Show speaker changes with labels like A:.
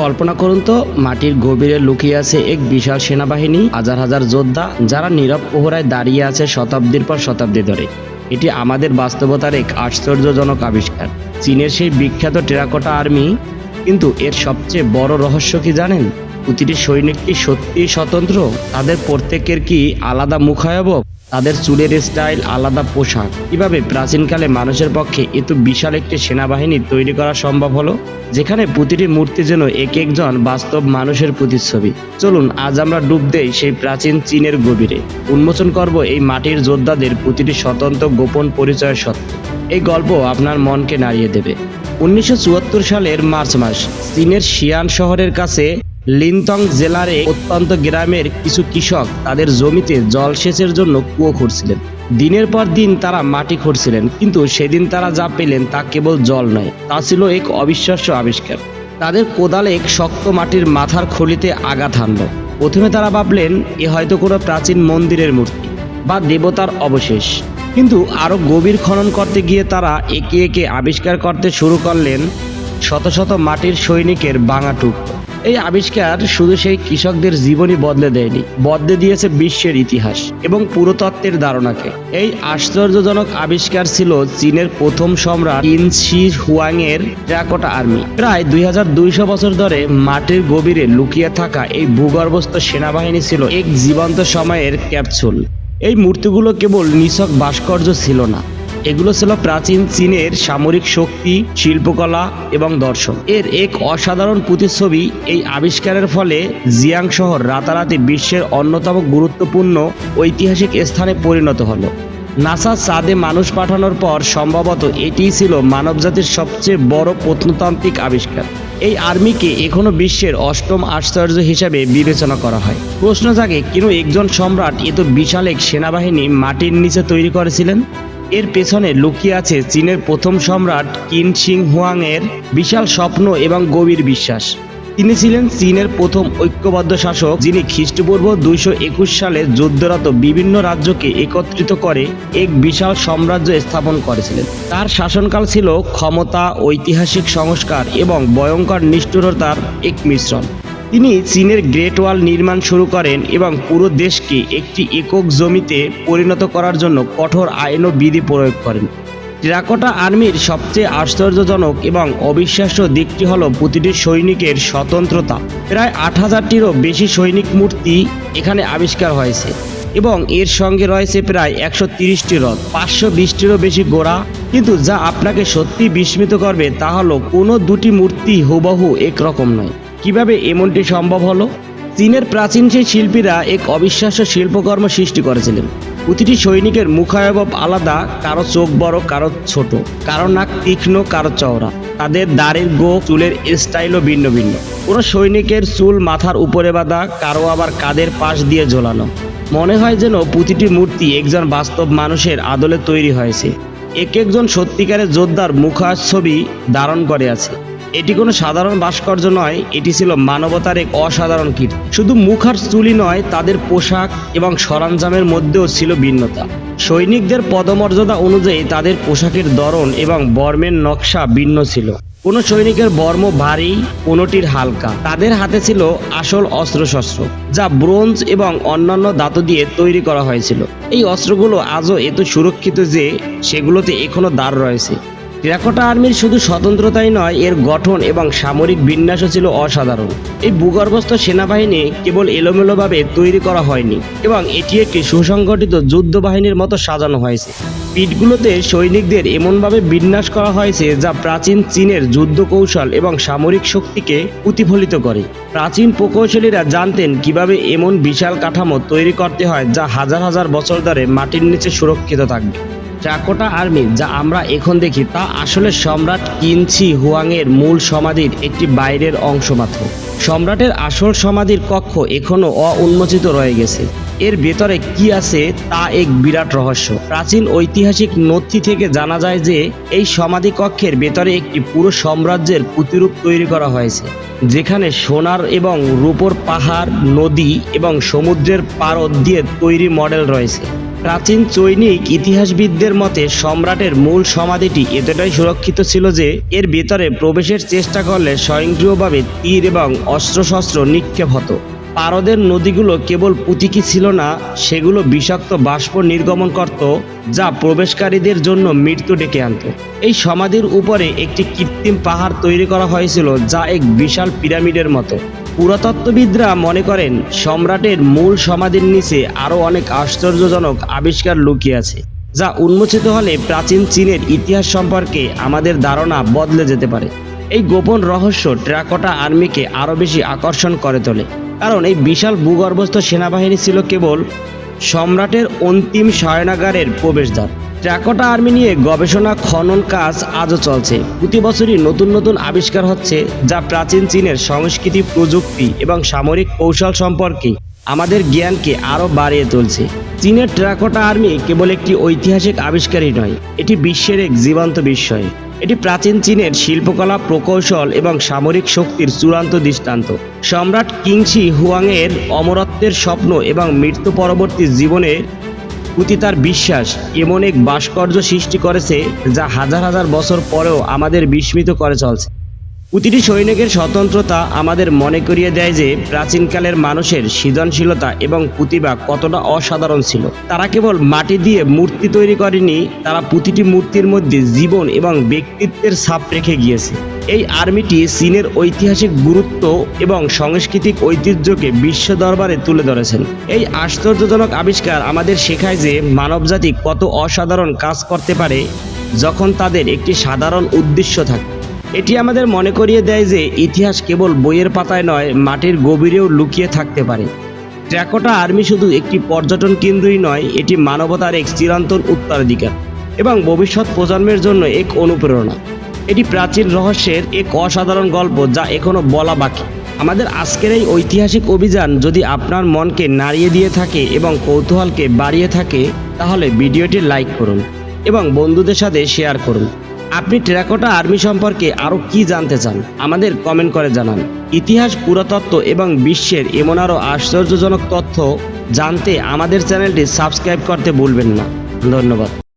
A: কল্পনা করুন তো, মাটির গভীরে লুকিয়ে আছে এক বিশাল সেনাবাহিনী, হাজার হাজার যোদ্ধা, যারা নীরব প্রহরায় দাঁড়িয়ে আছে শতাব্দীর পর শতাব্দী ধরে। এটি আমাদের বাস্তবতার এক আশ্চর্যজনক আবিষ্কার। চীনের সেই বিখ্যাত টেরাকোটা আর্মি, কিন্তু এর সবচেয়ে বড় রহস্য কি জানেন? প্রতিটি সৈনিক কি সত্যিই স্বতন্ত্র? তাদের প্রত্যেকের কি আলাদা মুখায়বক তাদের চুলের স্টাইল আলাদা পোশাক। কীভাবে প্রাচীনকালে মানুষের পক্ষে এত বিশাল একটি সেনাবাহিনী তৈরি করা সম্ভব হলো? যেখানে প্রতিটি মূর্তি যেন এক একজন বাস্তব মানুষের প্রতিচ্ছবি। চলুন, আজ আমরা ডুব দেই সেই প্রাচীন চীনের গভীরে। উন্মোচন করব এই মাটির যোদ্ধাদের প্রতিটি স্বতন্ত্র গোপন পরিচয়ের সত্য এই গল্প আপনার মনকে নাড়িয়ে দেবে। উনিশশো চুয়াত্তর সালের মার্চ মাস, চীনের শিয়ান শহরের কাছে লিনতং জেলার অত্যন্ত গ্রামের কিছু কৃষক তাদের জমিতে জলসেচের জন্য কুয়ো খুঁড়ছিলেন। দিনের পর দিন তারা মাটি খুঁড়ছিলেন, কিন্তু সেদিন তারা যা পেলেন তা কেবল জল নয়, তা ছিল এক অবিশ্বাস্য আবিষ্কার। তাদের কোদালে এক শক্ত মাটির মাথার খলিতে আঘাত হানল। প্রথমে তারা ভাবলেন, এ হয়তো কোনো প্রাচীন মন্দিরের মূর্তি বা দেবতার অবশেষ। কিন্তু আরও গভীর খনন করতে গিয়ে তারা একে একে আবিষ্কার করতে শুরু করলেন, শত শত মাটির সৈনিকের ভাঙা টুকরো। এই আবিষ্কার শুধু সেই কৃষকদের জীবনই বদলে দেয়নি, বদলে দিয়েছে বিশ্বের ইতিহাস এবং পুরতত্ত্বের ধারণাকে। এই আশ্চর্যজনক আবিষ্কার ছিল চীনের প্রথম সম্রাট ইন শি হুয়াং এর টেরাকোটা আর্মি। প্রায় দুই হাজার দুইশ বছর ধরে মাটির গভীরে লুকিয়ে থাকা এই ভূগর্ভস্থ সেনাবাহিনী ছিল এক জীবন্ত সময়ের ক্যাপসুল। এই মূর্তিগুলো কেবল নিছক ভাস্কর্য ছিল না এগুলো ছিল প্রাচীন চীনের সামরিক শক্তি, শিল্পকলা এবং দর্শন। এর এক অসাধারণ প্রতিচ্ছবি এই আবিষ্কারের ফলে জিয়াং শহর রাতারাতি বিশ্বের অন্যতম গুরুত্বপূর্ণ ঐতিহাসিক স্থানে পরিণত হলো। নাসা চাঁদে মানুষ পাঠানোর পর সম্ভবত এটিই ছিল মানবজাতির সবচেয়ে বড় প্রত্নতান্ত্রিক আবিষ্কার। এই আর্মিকে এখনও বিশ্বের অষ্টম আশ্চর্য হিসাবে বিবেচনা করা হয়। প্রশ্ন জাগে, কেন একজন সম্রাট এত বিশাল এক সেনাবাহিনী মাটির নিচে তৈরি করেছিলেন? এর পেছনে লুকিয়ে আছে চীনের প্রথম সম্রাট কিন সিং হুয়াং এর বিশাল স্বপ্ন এবং গভীর বিশ্বাস। তিনি ছিলেন চীনের প্রথম ঐক্যবদ্ধ শাসক, যিনি খ্রিস্টপূর্ব দুইশো একুশ সালে যুদ্ধরত বিভিন্ন রাজ্যকে একত্রিত করে এক বিশাল সাম্রাজ্য স্থাপন করেছিলেন। তার শাসনকাল ছিল ক্ষমতা, ঐতিহাসিক সংস্কার এবং ভয়ঙ্কর নিষ্ঠুরতার এক মিশ্রণ। তিনি চীনের গ্রেট ওয়াল নির্মাণ শুরু করেন এবং পুরো দেশকে একটি একক জমিতে পরিণত করার জন্য কঠোর আইন ও বিধি প্রয়োগ করেন। টেরাকোটা আর্মির সবচেয়ে আশ্চর্যজনক এবং অবিশ্বাস্য দিকটি হল প্রতিটি সৈনিকের স্বতন্ত্রতা। প্রায় আট হাজারটিরও বেশি সৈনিক মূর্তি এখানে আবিষ্কার হয়েছে এবং এর সঙ্গে রয়েছে প্রায় একশো তিরিশটি রথ পাঁচশো বিশটিরও বেশি গোড়া। কিন্তু যা আপনাকে সত্যি বিস্মিত করবে তা হলো কোনো দুটি মূর্তি হুবহু একরকম নয়। কীভাবে এমনটি সম্ভব হলো? চীনের প্রাচীন সেই শিল্পীরা এক অবিশ্বাস্য শিল্পকর্ম সৃষ্টি করেছিলেন। প্রতিটি সৈনিকের মুখায়বব আলাদা, কারও চোখ বড়, কারও ছোট, কারও নাক তীক্ষ্ণ, কারও চওড়া। তাদের দাড়ির গো, চুলের স্টাইলও ভিন্ন ভিন্ন। কোনো সৈনিকের চুল মাথার উপরে বাঁধা, কারও আবার কাদের পাশ দিয়ে ঝোলানো। মনে হয় যেন প্রতিটি মূর্তি একজন বাস্তব মানুষের আদলে তৈরি হয়েছে। এক একজন সত্যিকারের যোদ্ধার মুখার ছবি ধারণ করে আছে। এটি কোনো সাধারণ ভাস্কর্য নয়, এটি ছিল মানবতার এক অসাধারণ কীট। শুধু মুখ আর চুলি নয়, তাদের পোশাক এবং সরঞ্জামের মধ্যেও ছিল ভিন্নতা। সৈনিকদের পদমর্যাদা অনুযায়ী তাদের পোশাকের ধরন এবং বর্মের নকশা ভিন্ন ছিল। কোনো সৈনিকের বর্ম ভারী, কোনোটির হালকা। তাদের হাতে ছিল আসল অস্ত্রশস্ত্র, যা ব্রোঞ্জ এবং অন্যান্য ধাতু দিয়ে তৈরি করা হয়েছিল। এই অস্ত্রগুলো আজও এত সুরক্ষিত যে সেগুলোতে এখনও দ্বার রয়েছে। টেরাকোটা আর্মির শুধু স্বতন্ত্রতাই নয়, এর গঠন এবং সামরিক বিন্যাসও ছিল অসাধারণ। এই ভূগর্ভস্থ সেনাবাহিনী কেবল এলোমেলোভাবে তৈরি করা হয়নি এবং এটি একটি সুসংগঠিত যুদ্ধ বাহিনীর মতো সাজানো হয়েছে। পিঠগুলোতে সৈনিকদের এমনভাবে বিন্যাস করা হয়েছে যা প্রাচীন চীনের যুদ্ধ কৌশল এবং সামরিক শক্তিকে প্রতিফলিত করে। প্রাচীন প্রকৌশলীরা জানতেন কীভাবে এমন বিশাল কাঠামো তৈরি করতে হয় যা হাজার হাজার বছর ধরে মাটির নিচে সুরক্ষিত থাকবে। চাকোটা আর্মি, যা আমরা এখন দেখি, তা আসলে সম্রাট কিনছি হুয়াংয়ের মূল সমাধির একটি বাইরের অংশ মাত্র। সম্রাটের আসল সমাধির কক্ষ এখনও অউন্মোচিত রয়ে গেছে। এর ভেতরে কি আছে তা এক বিরাট রহস্য। প্রাচীন ঐতিহাসিক নথি থেকে জানা যায় যে, এই সমাধি কক্ষের ভেতরে একটি পুরো সাম্রাজ্যের প্রতিরূপ তৈরি করা হয়েছে, যেখানে সোনার এবং রূপোর পাহাড়, নদী এবং সমুদ্রের পারদ দিয়ে তৈরি মডেল রয়েছে। প্রাচীন চৈনিক ইতিহাসবিদদের মতে সম্রাটের মূল সমাধিটি এতটাই সুরক্ষিত ছিল যে এর ভেতরে প্রবেশের চেষ্টা করলে স্বয়ংক্রিয়ভাবে তীর এবং অস্ত্রশস্ত্র নিক্ষেপ হতো। পারদের নদীগুলো কেবল পুতিকি ছিল না, সেগুলো বিষাক্ত বাষ্প নির্গমন করত, যা প্রবেশকারীদের জন্য মৃত্যু ডেকে আনত। এই সমাধির উপরে একটি কৃত্রিম পাহাড় তৈরি করা হয়েছিল, যা এক বিশাল পিরামিডের মতো। পুরাতত্ত্ববিদরা মনে করেন, সম্রাটের মূল সমাধির নিচে আরও অনেক আশ্চর্যজনক আবিষ্কার লুকিয়ে আছে, যা উন্মোচিত হলে প্রাচীন চীনের ইতিহাস সম্পর্কে আমাদের ধারণা বদলে যেতে পারে। এই গোপন রহস্য ট্রাকোটা আর্মিকে আরও বেশি আকর্ষণ করে তোলে, কারণ এই বিশাল ভূগর্ভস্থ সেনাবাহিনী ছিল কেবল সম্রাটের অন্তিম শয়নাগারের প্রবেশদ্বার। ট্রাকোটা আর্মি নিয়ে গবেষণা, খনন কাজ আজও চলছে। প্রতি বছরই নতুন নতুন আবিষ্কার হচ্ছে, যা প্রাচীন চীনের সংস্কৃতি, প্রযুক্তি এবং সামরিক কৌশল সম্পর্কে আমাদের জ্ঞানকে আরও বাড়িয়ে তুলছে। চীনের ট্রাকোটা আর্মি কেবল একটি ঐতিহাসিক আবিষ্কারই নয়, এটি বিশ্বের এক জীবন্ত বিস্ময়। এটি প্রাচীন চীনের শিল্পকলা, প্রকৌশল এবং সামরিক শক্তির চূড়ান্ত দৃষ্টান্ত। সম্রাট কিংশি হুয়াংয়ের অমরত্বের স্বপ্ন এবং মৃত্যু পরবর্তী জীবনের প্রতি তার বিশ্বাস এমন এক ভাস্কর্য সৃষ্টি করেছে যা হাজার হাজার বছর পরেও আমাদের বিস্মিত করে চলছে। প্রতিটি সৈনিকের স্বতন্ত্রতা আমাদের মনে করিয়ে দেয় যে প্রাচীনকালের মানুষের সৃজনশীলতা এবং প্রতিভা কতটা অসাধারণ ছিল। তারা কেবল মাটি দিয়ে মূর্তি তৈরি করেনি, তারা প্রতিটি মূর্তির মধ্যে জীবন এবং ব্যক্তিত্বের ছাপ রেখে গিয়েছে। এই আর্মিটি চীনের ঐতিহাসিক গুরুত্ব এবং সাংস্কৃতিক ঐতিহ্যকে বিশ্ব দরবারে তুলে ধরেছেন। এই আশ্চর্যজনক আবিষ্কার আমাদের শেখায় যে মানবজাতি কত অসাধারণ কাজ করতে পারে যখন তাদের একটি সাধারণ উদ্দেশ্য থাকে। এটি আমাদের মনে করিয়ে দেয় যে ইতিহাস কেবল বইয়ের পাতায় নয়, মাটির গভীরেও লুকিয়ে থাকতে পারে। ট্র্যাকোটা আর্মি শুধু একটি পর্যটন কেন্দ্রই নয়, এটি মানবতার এক চিরন্তন উত্তরাধিকার এবং ভবিষ্যৎ প্রজন্মের জন্য এক অনুপ্রেরণা। এটি প্রাচীন রহস্যের এক অসাধারণ গল্প যা এখনও বলা বাকি। আমাদের আজকের এই ঐতিহাসিক অভিযান যদি আপনার মনকে নাড়িয়ে দিয়ে থাকে এবং কৌতূহলকে বাড়িয়ে থাকে, তাহলে ভিডিওটি লাইক করুন এবং বন্ধুদের সাথে শেয়ার করুন। আপনি টেরাকোটা আর্মি সম্পর্কে আরও কি জানতে চান, আমাদের কমেন্ট করে জানান। ইতিহাস পুরাতত্ত্ব এবং বিশ্বের এমন আরও আশ্চর্যজনক তথ্য জানতে আমাদের চ্যানেলটি সাবস্ক্রাইব করতে ভুলবেন না। ধন্যবাদ।